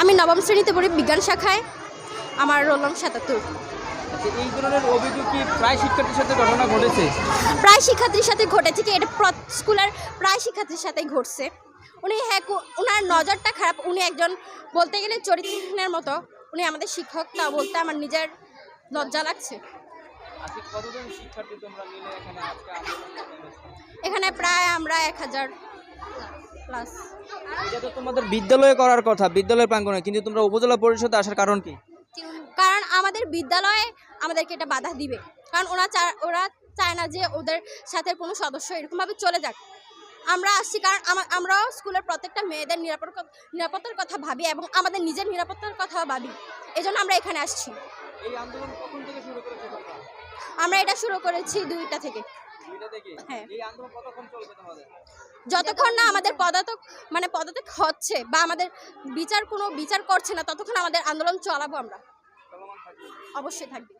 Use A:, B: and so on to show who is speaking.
A: আমি নবম শ্রেণীতে পড়ি বিজ্ঞান শাখায় আমার রোল নং সাতাত্তর।
B: আচ্ছা, এই ধরনের অভিযোগ কি প্রায় শিক্ষার্থীর সাথে ঘটনা ঘটেছে?
A: প্রায় শিক্ষার্থীর সাথে ঘটেছে কি? এটা স্কুলের প্রায় শিক্ষার্থীর সাথেই ঘটছে। উনি হ্যাঁ ওনার নজরটা খারাপ। উনি একজন বলতে গেলে চরিত্রের মতো। উনি আমাদের শিক্ষক তা বলতে আমার নিজের লজ্জা লাগছে?
B: এখানে
A: প্রায় আমরা এক হাজার প্লাস
B: এটা তো তোমাদের বিদ্যালয়ে করার কথা বিদ্যালয়ের প্রাঙ্গণে কিন্তু তোমরা উপজেলা পরিষদে আসার কারণ কি?
A: কারণ আমাদের বিদ্যালয়ে আমাদেরকে এটা বাধা দিবে। কারণ ওরা ওরা চায় না যে ওদের সাথে কোনো সদস্য এরকমভাবে চলে যাক। আমরা আসছি কারণ আমরাও স্কুলের প্রত্যেকটা মেয়েদের নিরাপদ নিরাপত্তার কথা ভাবি এবং আমাদের নিজের নিরাপত্তার কথাও ভাবি। এই জন্য আমরা এখানে আসছি। আমরা এটা শুরু করেছি দুইটা থেকে। হ্যাঁ। যতক্ষণ না আমাদের পদাতক মানে পদাতক হচ্ছে বা আমাদের বিচার কোনো বিচার করছে না ততক্ষণ আমাদের আন্দোলন চলাবো আমরা। অবশ্যই থাকবে।